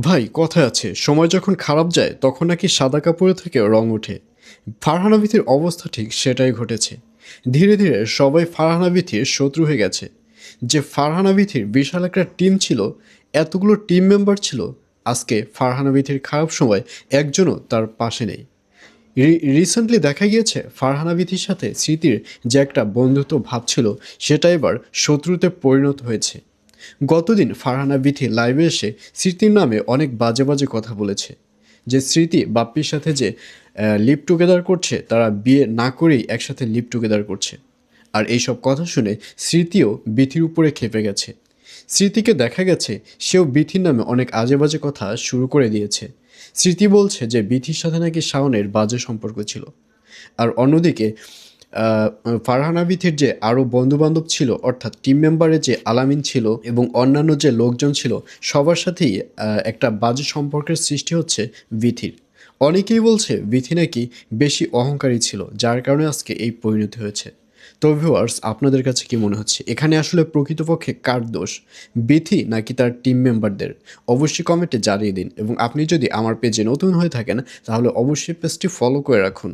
ভাই কথা আছে, সময় যখন খারাপ যায়, তখন নাকি সাদা কাপড়ে থেকে রং ওঠে। ফারহানা বিথির অবস্থা ঠিক সেটাই ঘটেছে। ধীরে ধীরে সবাই ফারহানা বিথির শত্রু হয়ে গেছে। যে ফারহানা বিথির বিশাল একটা টিম ছিল, এতগুলো টিম মেম্বার ছিল, আজকে ফারহানা বিথির খারাপ সময় একজনও তার পাশে নেই। রিসেন্টলি দেখা গিয়েছে, ফারহানা বিথির সাথে স্মৃতির যে একটা বন্ধুত্ব ভাব ছিল, সেটা এবার শত্রুতে পরিণত হয়েছে। গতদিন ফারহানা বিথি লাইভে এসে স্মৃতির নামে অনেক বাজে বাজে কথা বলেছে। যে স্মৃতি বাপ্পির সাথে যে লিভ টুগেদার করছে, তারা বিয়ে না করেই একসাথে লিভ টুগেদার করছে। আর এইসব কথা শুনে স্মৃতিও বিথির উপরে খেপে গেছে। স্মৃতিকে দেখা গেছে, সেও বিথির নামে অনেক আজে বাজে কথা শুরু করে দিয়েছে। স্মৃতি বলছে যে, বিথির সাথে নাকি শাওনের বাজে সম্পর্ক ছিল। আর অন্যদিকে ফারহানা বিথির যে আরও বন্ধুবান্ধব ছিল, অর্থাৎ টিম মেম্বারে যে আলামিন ছিল এবং অন্যান্য যে লোকজন ছিল, সবার সাথেই একটা বাজে সম্পর্কের সৃষ্টি হচ্ছে বিথির অনেকেই বলছে বিথি নাকি বেশি অহংকারী ছিল, যার কারণে আজকে এই পরিণতি হয়েছে। তো ভিউয়ার্স আপনাদের কাছে কি মনে হচ্ছে? এখানে আসলে প্রকৃতপক্ষে কার দোষ? বিথি নাকি তার টিম মেম্বারদের অবশ্যই কমেন্টে জানিয়ে দিন এবং আপনি যদি আমার পেজে নতুন হয়ে থাকেন, তাহলে অবশ্যই পেজটি ফলো করে রাখুন।